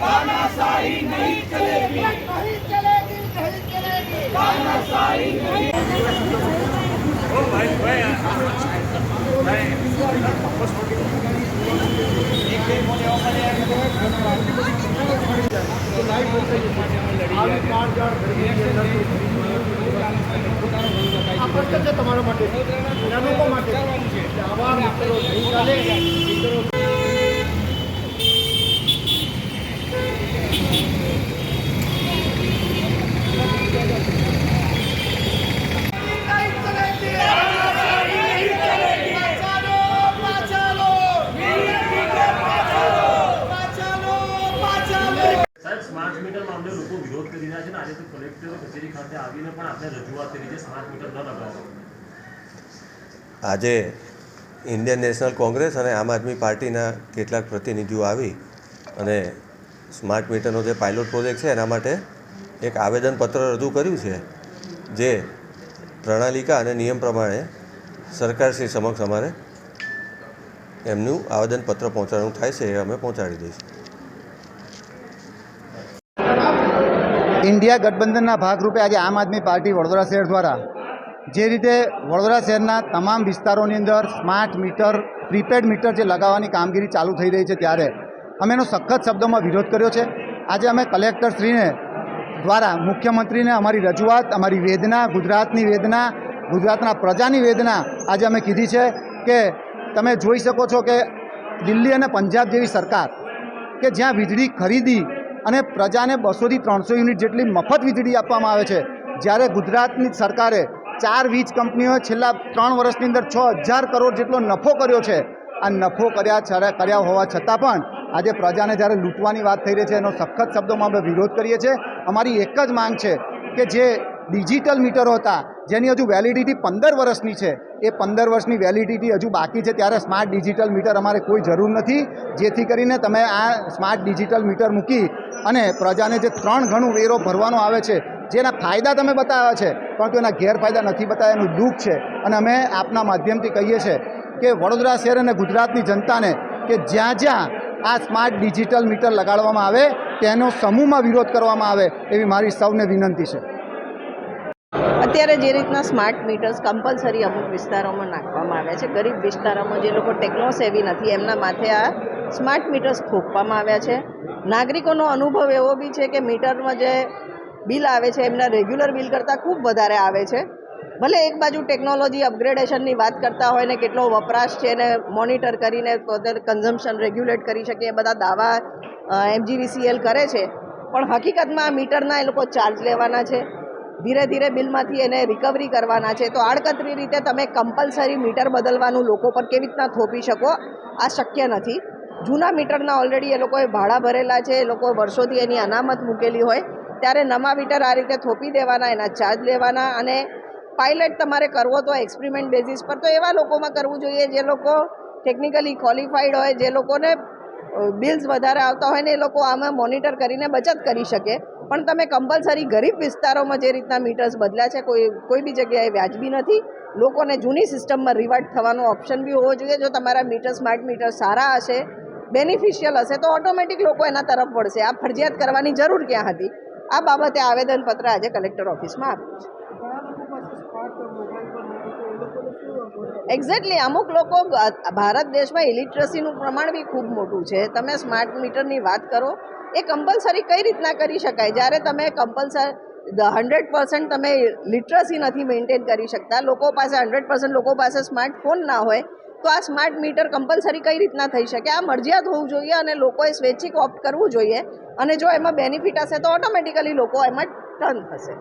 तानाशाही नहीं चलेगी नहीं चलेगी नहीं चलेगी तानाशाही नहीं ओ भाई भाई भाई वापस पकड़ एक दिन बोले ओ बोले तो लाइव बोलते हैं आज चार चार घर के अंदर આ પ્રશ્ન છે તમારા માટે લોકો માટે આવા મિત્રો નહીં ચાલે આજે આજે ઇન્ડિયન નેશનલ કોંગ્રેસ અને આમ આદમી પાર્ટીના કેટલાક પ્રતિનિધિઓ આવી અને સ્માર્ટ મીટરનો જે પાયલોટ પ્રોજેક્ટ છે, એના માટે એક આવેદનપત્ર રજૂ કર્યું છે જે પ્રણાલિકા અને નિયમ પ્રમાણે સરકારશ્રી સમક્ષ અમારે એમનું આવેદનપત્ર પહોંચાડવાનું થાય છે એ અમે પહોંચાડી દઈશું. ઇન્ડિયા ગઠબંધનના ભાગરૂપે આજે આમ આદમી પાર્ટી વડોદરા શહેર દ્વારા જે રીતે વડોદરા શહેરના તમામ વિસ્તારોની અંદર સ્માર્ટ મીટર, પ્રીપેડ મીટર જે લગાવવાની કામગીરી ચાલુ થઈ રહી છે ત્યારે અમે એનો સખત શબ્દોમાં વિરોધ કર્યો છે. આજે અમે કલેક્ટરશ્રીને દ્વારા મુખ્યમંત્રીને અમારી રજૂઆત, અમારી વેદના, ગુજરાતની વેદના, ગુજરાતના પ્રજાની વેદના આજે અમે કીધી છે કે તમે જોઈ શકો છો કે દિલ્હી અને પંજાબ જેવી સરકાર કે જ્યાં વીજળી ખરીદી અને પ્રજાને બસોથી ત્રણસો યુનિટ જેટલી મફત વીજળી આપવામાં આવે છે. જ્યારે ગુજરાતની સરકારે ચાર વીજ કંપનીઓએ છેલ્લા ત્રણ વર્ષની અંદર છ હજાર કરોડ જેટલો નફો કર્યો છે. આ નફો કર્યા કર્યા હોવા છતાં પણ આજે પ્રજાને જ્યારે લૂંટવાની વાત થઈ રહી છે, એનો સખત શબ્દોમાં અમે વિરોધ કરીએ છીએ. અમારી એક જ માંગ છે કે જે ડિજિટલ મીટરો હતા, જેની હજુ વેલિડિટી પંદર વર્ષની છે, એ પંદર વર્ષની વેલિડિટી હજુ બાકી છે, ત્યારે સ્માર્ટ ડિજિટલ મીટર અમારે કોઈ જરૂર નથી. જેથી કરીને તમે આ સ્માર્ટ ડિજિટલ મીટર મૂકી અને પ્રજાને જે ત્રણ ગણું વેરો ભરવાનો આવે છે, જેના ફાયદા તમે બતાવ્યા છે, પરંતુ એના ગેરફાયદા નથી બતાવ્યા, એનું દુઃખ છે. અને અમે આપના માધ્યમથી કહીએ છીએ કે વડોદરા શહેર અને ગુજરાતની જનતાને કે જ્યાં જ્યાં આ સ્માર્ટ ડિજિટલ મીટર લગાડવામાં આવે તેનો સમૂહમાં વિરોધ કરવામાં આવે એવી મારી સૌને વિનંતી છે. અત્યારે જે રીતના સ્માર્ટ મીટર્સ કમ્પલસરી અમુક વિસ્તારોમાં નાખવામાં આવ્યા છે. ગરીબ વિસ્તારોમાં જે લોકો ટેકનો સેવી નથી, એમના માથે આ સ્માર્ટ મીટર્સ થોપવામાં આવ્યા છે. નાગરિકોનો અનુભવ એવો બી છે કે મીટરમાં જે બિલ આવે છે, એમના રેગ્યુલર બિલ કરતાં ખૂબ વધારે આવે છે. ભલે એક બાજુ ટેકનોલોજી અપગ્રેડેશનની વાત કરતા હોય ને કેટલો વપરાશ છે એને મોનિટર કરીને પોતે કન્ઝમ્પશન રેગ્યુલેટ કરી શકે એ બધા દાવા એમજીવીસીએલ કરે છે. પણ હકીકતમાં મીટરના એ લોકો ચાર્જ લેવાના છે. ધીરે ધીરે બિલમાંથી એને રિકવરી કરવાના છે. તો આડકતરી રીતે તમે કમ્પલસરી મીટર બદલવાનું લોકો પર કેવી રીતના થોપી શકો, આ શક્ય નથી. જૂના મીટરના ઓલરેડી એ લોકોએ ભાડા ભરેલા છે. એ લોકો વર્ષોથી એની અનામત મૂકેલી હોય. ત્યારે નવા મીટર આ રીતે થોપી દેવાના, એના ચાર્જ લેવાના અને પાયલટ તમારે કરવો તો એક્સપેરિમેન્ટ બેઝિસ પર તો એવા લોકોમાં કરવું જોઈએ જે લોકો ટેકનિકલી ક્વોલિફાઈડ હોય, જે લોકોને બિલ્સ વધારે આવતા હોય ને એ લોકો આમાં મોનિટર કરીને બચત કરી શકે. પણ તમે કમ્પલસરી ગરીબ વિસ્તારોમાં જે રીતના મીટર્સ બદલ્યા છે, કોઈ કોઈ બી જગ્યાએ વ્યાજબી નથી. લોકોને જૂની સિસ્ટમમાં રિવર્ટ થવાનો ઓપ્શન બી હોવો જોઈએ. જો તમારા મીટર સ્માર્ટ મીટર સારા હશે બેનિફિશિયલ હશે, તો ઓટોમેટિક લોકો એના તરફ વળશે. આ ફરજિયાત કરવાની જરૂર ક્યાં હતી? આ બાબતે આવેદનપત્ર આજે કલેક્ટર ઓફિસમાં આપ્યું એક્ઝેક્ટલી અમુક લોકો ભારત દેશમાં ઇલિટરસીનું પ્રમાણ બી ખૂબ મોટું છે. તમે સ્માર્ટ મીટરની વાત કરો, એ કમ્પલસરી કઈ રીતના કરી શકાય? જ્યારે તમે કમ્પલસરી હંડ્રેડ પર્સન્ટ તમે લિટરસી નથી મેન્ટેન કરી શકતા, લોકો પાસે હંડ્રેડ પર્સન્ટ લોકો પાસે સ્માર્ટફોન ના હોય, તો આ સ્માર્ટ મીટર કમ્પલસરી કઈ રીતના થઈ શકે? આ મરજિયાત હોવું જોઈએ અને લોકોએ સ્વૈચ્છિક ઓપ્ટ કરવું જોઈએ. અને જો એમાં બેનિફિટ હશે તો ઓટોમેટિકલી લોકો એમાં ટર્ન થશે.